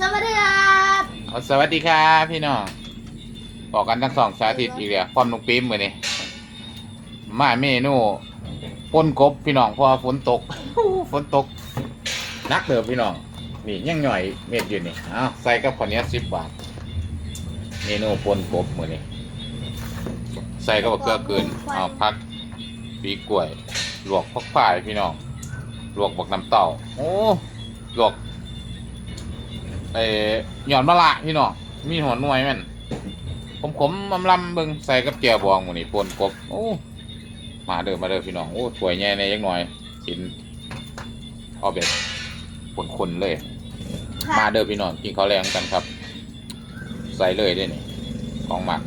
สวัสดีครับเอาสวัสดีครับพี่น้องบอกกันทั้งสองสาธิตอีกแล้วความนุกปีมมือนี่มาเมนูป่นกบพี่น้องเพราะว่าฝนตก ฝนตกนักเดิมพี่น้องนี่ยังหน่อยเม็ดอยู่นี่เอาใส่กับข้าวเหนียวสิบบาทเมนูป่นกบมือนี่ใส่กับบักเกลือเกินเอาพักปีกล้วยลวกพักฝ่ายพี่น้องลวกบักน้ำเต้าโอ้ลวก ไอ้หย่อนมะละพี่น้องมีหัวหน่วยแมันผมผมๆลำลำๆเบิ่งใส่กับแจ่วบองหมูนี่ปนกบโอ้มาเด้อมาเด้อพี่น้องโอ้ถวยใหญ่ในยังหน่อยกินเอาแบบคนๆเลย มาเด้อพี่น้องกินข้าวแรงกันครับ ใส่เลยได้นี่ของหมัก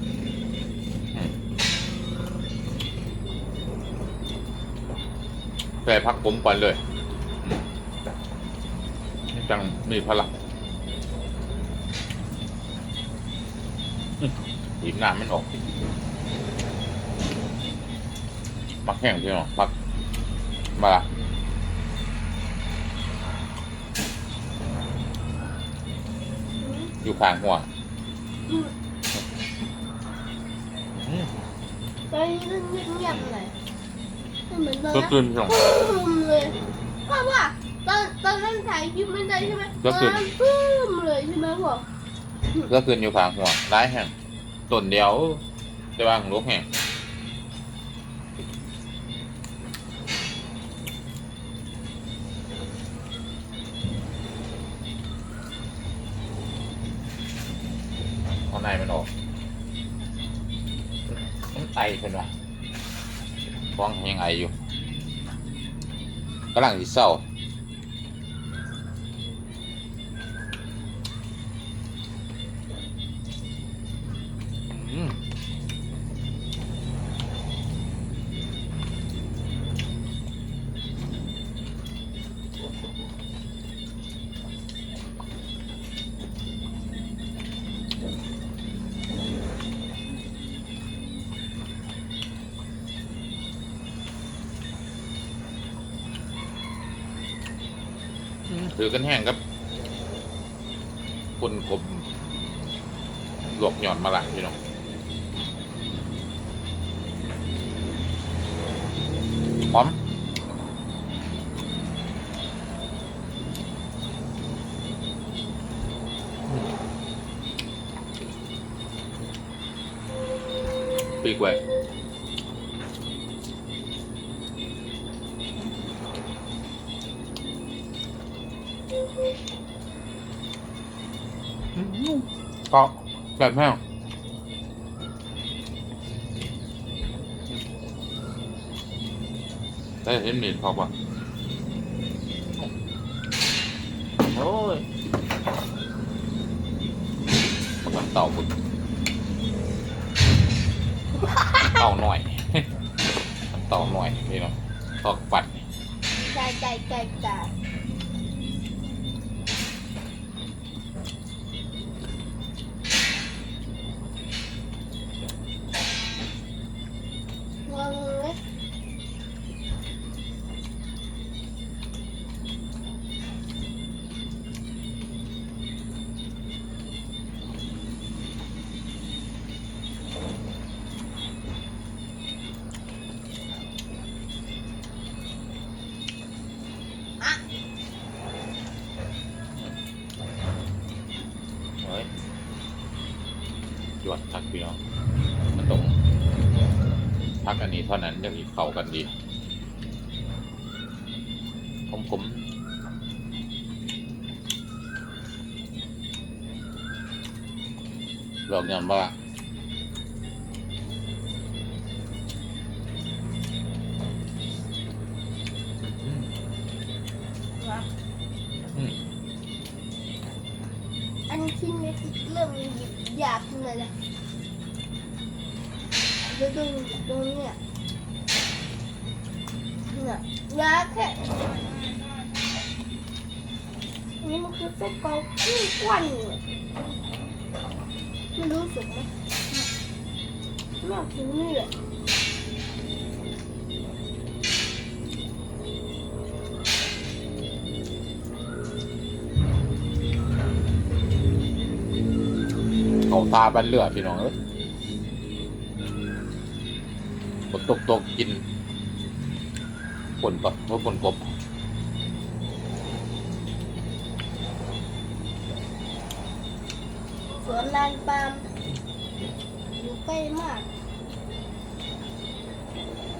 อืมใส่พักผมก่อนเลยอืมจังมีพลัง อีกน้ำมันออกมักแห้งพี่น้องมักมาละอยู่ข้างหัวอืมตอนนี้เงียบๆเลยเหมือนตอนก็นั้นคืนพี่น้องปุ้มเลยเพราะว่าตอนตอนนั้นถ่ายคลิปไม่ได้ใช่ไหมก็คือตอนนั้นปุ้มเลยใช่ไหมพ่อ ก็คืนอยู่ข้างหัวร้ายแห้งต้นเดียวแต่ว่าของลูกแห้งเอาในมันออกมันไอเพิ่นวะฟ้องยังไออยู่กำลังสิเศร้า ถือกันแห้งครับคนกลมหลวกหย่อนมาหลังพี่น้องพร้อมปีกไว้ ก็แบบแห้งได้เห็นหมีนพอป่ะโอ้ยมันเต่าบุญเต่าหน่อยมันเต่าหน่อยนี่เนาะตอกปัดใจใจใจใจ จวดทักพี่น้องมันตรงพักอันนี้เท่านั้นจะมีเข้ากันดีผมผมหลอกเงินว่าอืมอันที่เม็ดเริ่มหยิบหยาบขึ้นเลยนะ ดูตรงตรงเนี้ยเนี่ยยาแค่นนี้มันคือไส้กรอกขึ้นกวนเลยไม่รู้สึกไหมไม่เอากินนี่เลยเขาตาบันเลือดพี่น้องเอ้ย ตกตกกินฝนปะว่าฝนกบสวนลานปาล์มอยู่ใกล้มาก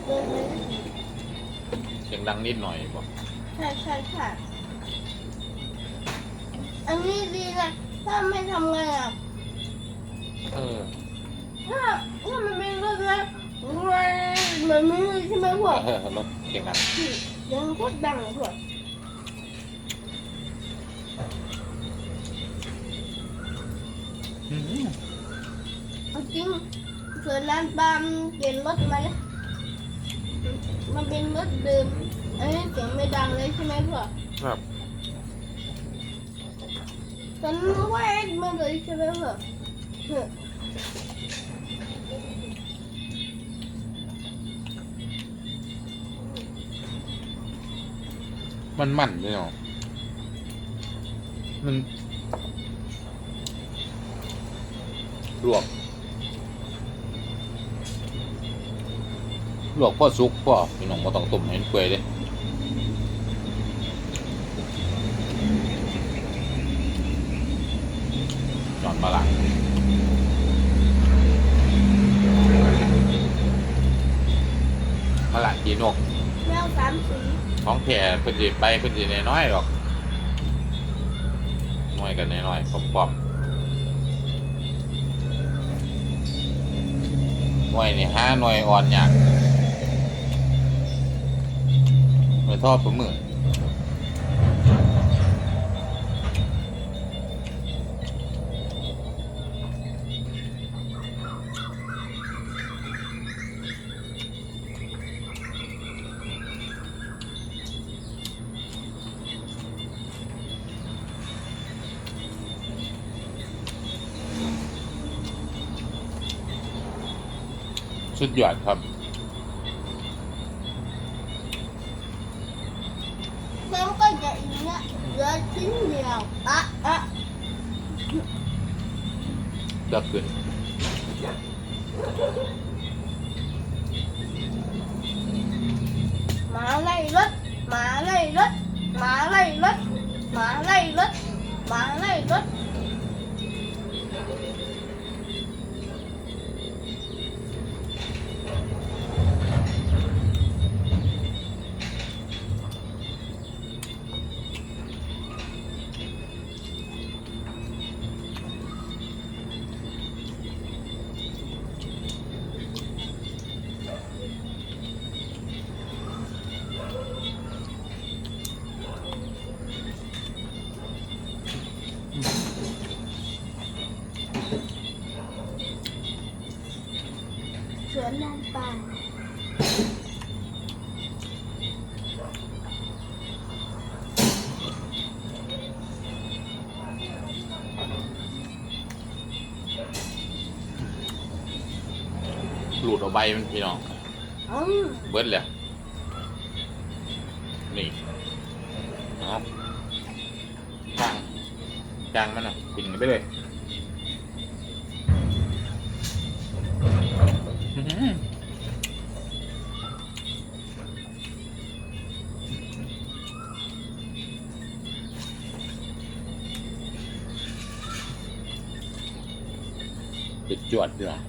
เดินไปไม่ถึงเสียงดังนิดหน่อยบ่ใช่ใช่ใช่อันนี้ดีนะถ้าไม่ทำไงอะ เออ ถ้าถ้ามันเป็นรถแล้วเหมือนนี้ใช่ไหมพวก เออรถเสียงดังยังโคตรดังเลยพวกอืมเอาจริงสวนลานปามเปลี่ยนรถมาแล้วมันเป็นรถเดิมอันนี้เสียงไม่ดังเลยใช่ไหมพวกครับฉันแวกมาเลยใช่ไหมพวกเออ มันมันพี่น้องมันลวกลวกพ่อสุกพ่อพี่น้องบ่ต้องต้มให้มันเปื่อยเด้จอนมาละมาละกีนก แมวสามสีของแผ่เพิ่นสิไปเพิ่นสิน้อยๆหรอกน้อยกันน้อยๆปอมๆหน่วยนี่ห้าหน่วยอ่อนอย่างหน่วยทอดผมมือ สุดยอดครับแล้วก็จะอีกเนี่ยเหลือชิ้นเดียวอะอะเลือกขึ้นหมาไล่รถหมาไล่รถหมาไล่รถหมาไล่รถหมาไล่รถ ลุดเอาใบมันพี่น้องอืมเบิดเลยนี่เอาจางจางมันอะปิ่นไปเลยอื้อหือติดจวดพี่น้อง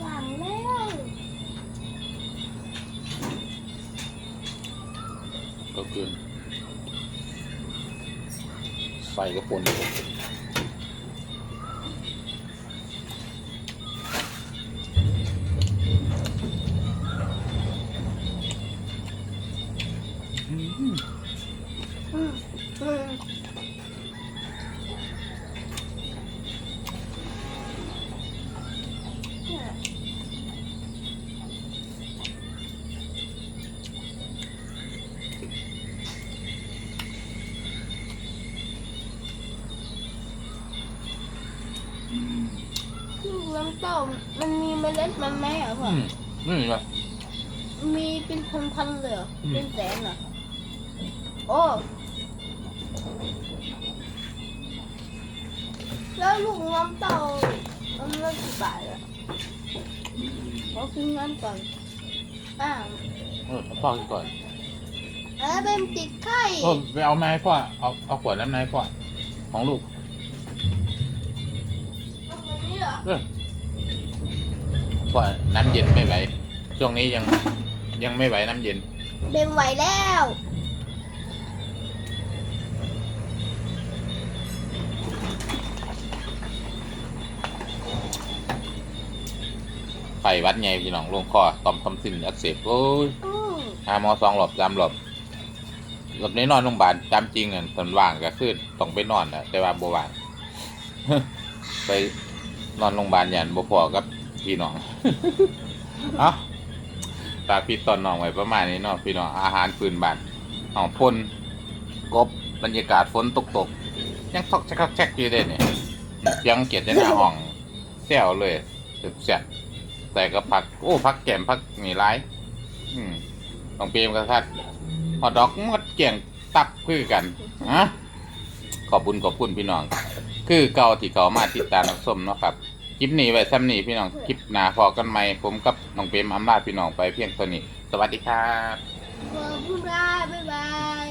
สั่งแล้ว ก็คือ ใส่กระำเต้ามันมีเมล็ดมันไหมอะพ่ออืมนี่ไง มีเป็นพันๆเลยเหรออืม เป็นแสนเหรอโอ้แล้วลูกน้ำเต่ามันละกี่บาทอะขอกินน้ำก่อนอ่าเออพ่อกินก่อนเออเป็นติดไข้เออไปเอาไม้พ่อเอาเอาขวดน้ำไม้พ่อของลูก เอาแบบนี้เหรอ เออ พ่อน้ำเย็นไม่ไหว ช่วงนี้ยังยังไม่ไหวน้ำเย็น เบมไหวแล้วไข้หวัดไงพี่น้องลงคอต่อมทำสิ้นอักเสบโอ้ยอืมหาหมอสองหลบสามหลบหลบในนอนโรงพยาบาลตามจริงอะตอนว่างก็คือต้องไปนอนอะแต่ว่าบ่ว่าง ไปนอนโรงพยาบาลยันบ่พอกับ พี่น้องเอ้าตาพี่ตอนน้องไว้ประมาณนี้เนาะพี่น้องอาหารพื้นบ้านห้องพ่นกบบรรยากาศฝนตกตกๆยังทอกแจ๊กแจ๊กอยู่เด้เนี่ยยังเกียดในหน้าห้องแซวเลยเสียบแต่ก็พักโอ้พักแก้มพักนี่ร้าย อืมต้องเปรมกระทัดฮอดอกมดเกี่ยงตับคือกันอะขอบคุณขอบคุณพี่น้อง คือเก่าที่เขามาติดตามรับชมเนาะครับ คลิปนี้ไว้ซ้ำนี้พี่น้องคลิปหน้าพอกันใหม่ผมกับน้องเปรมอำลาพี่น้องไปเพียงเท่านี้สวัสดีครับขอบคุณครับบ๊ายบาย